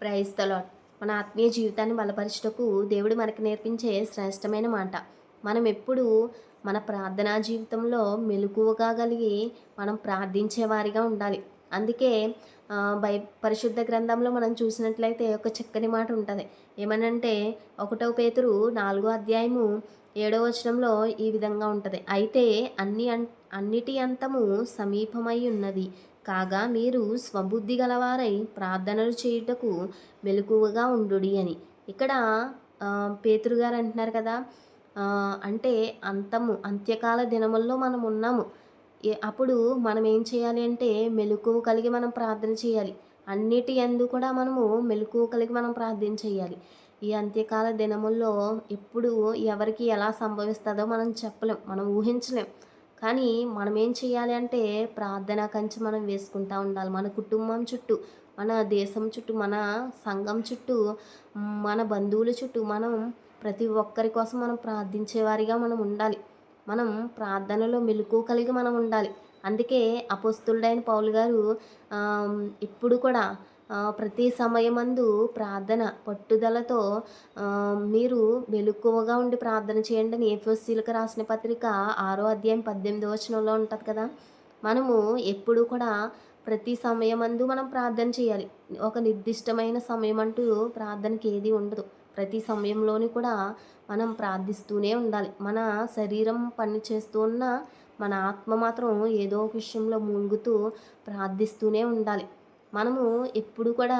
ప్రైస్తలో మన ఆత్మీయ జీవితాన్ని బలపరచుటకు దేవుడు మనకు నేర్పించే శ్రేష్టమైన మాట. మనం ఎప్పుడు మన ప్రార్థనా జీవితంలో మెలకువగా కలిగి మనం ప్రార్థించేవారిగా ఉండాలి. అందుకే బై పరిశుద్ధ గ్రంథంలో మనం చూసినట్లయితే ఒక చక్కని మాట ఉంటుంది. ఏమనంటే ఒకటో పేతురు నాలుగో అధ్యాయము ఏడవ వచనంలో ఈ విధంగా ఉంటుంది. అయితే అన్ని అన్ అన్నిటి అంతము సమీపమై ఉన్నది. కాగా మీరు స్వబుద్ధి గలవారై ప్రార్థనలు చేయుటకు మెలకువగా ఉండుడి అని. ఇక్కడ పేతురుగారు పేతురు గారు అంటున్నారు కదా అంటే అంతము అంత్యకాల దినముల్లో మనం ఉన్నాము. అప్పుడు మనం ఏం చేయాలి అంటే మెలకువ కలిగి మనం ప్రార్థన చేయాలి. అన్నిటి ఎందు కూడా మనము మెలకువ కలిగి మనం ప్రార్థన చేయాలి. ఈ అంత్యకాల దినముల్లో ఎప్పుడు ఎవరికి ఎలా సంభవిస్తుందో మనం చెప్పలేం మనం ఊహించలేం. కానీ మనం ఏం చేయాలి అంటే ప్రార్థన కంచి మనం వేసుకుంటూ ఉండాలి. మన కుటుంబం చుట్టూ మన దేశం చుట్టూ మన సంఘం చుట్టూ మన బంధువుల చుట్టూ మనం ప్రతి ఒక్కరి కోసం మనం ప్రార్థించేవారిగా మనం ఉండాలి. మనం ప్రార్థనలో మెలకు కలిగి మనం ఉండాలి. అందుకే అపోస్తుడైన పౌలు గారు ఇప్పుడు కూడా ప్రతి సమయమందు ప్రార్థన పట్టుదలతో మీరు మెలకువగా ఉండి ప్రార్థన చేయండి అని ఏఫోసీలకు రాసిన పత్రిక ఆరో అధ్యాయం పద్దెనిమిదో వచనంలో ఉంటుంది కదా? మనము ఎప్పుడు కూడా ప్రతి సమయమందు మనం ప్రార్థన చేయాలి. ఒక నిర్దిష్టమైన సమయం అంటూ ప్రార్థనకి ఏది ఉండదు. ప్రతి సమయంలోని కూడా మనం ప్రార్థిస్తూనే ఉండాలి. మన శరీరం పని చేస్తూ ఉన్న మన ఆత్మ మాత్రం ఏదో ఒక విషయంలో మూలుగుతూ ప్రార్థిస్తూనే ఉండాలి. మనము ఎప్పుడు కూడా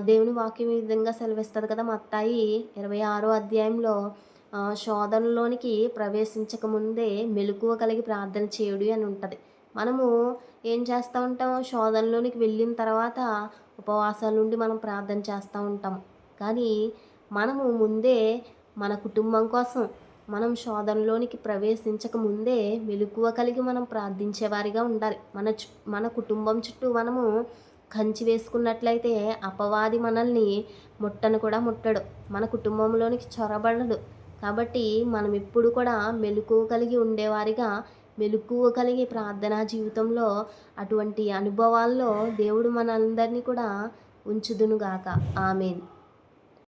దేవుని వాక్యం ఈ విధంగా సెలవిస్తుంది కదా మత్తాయి ఇరవై ఆరో అధ్యాయంలో శోధనలోనికి ప్రవేశించక ముందే మెలకువ కలిగి ప్రార్థన చేయుడు అని ఉంటుంది. మనము ఏం చేస్తూ ఉంటాం? శోధనలోనికి వెళ్ళిన తర్వాత ఉపవాసాల నుండి మనం ప్రార్థన చేస్తూ ఉంటాం కానీ మనము ముందే మన కుటుంబం కోసం మనం శోధనలోనికి ప్రవేశించక ముందే మెలకువ కలిగి మనం ప్రార్థించేవారిగా ఉండాలి. మన చు మన కుటుంబం చుట్టూ మనము కంచి వేసుకున్నట్లయితే అపవాది మనల్ని ముట్టను కూడా ముట్టడు. మన కుటుంబంలోనికి చొరబడడు. కాబట్టి మనం ఎప్పుడు కూడా మెలకువ కలిగి ఉండేవారిగా మెలకువ కలిగి ప్రార్థనా జీవితంలో అటువంటి అనుభవాల్లో దేవుడు మనందరినీ కూడా ఉంచుదునుగాక. ఆమెన్.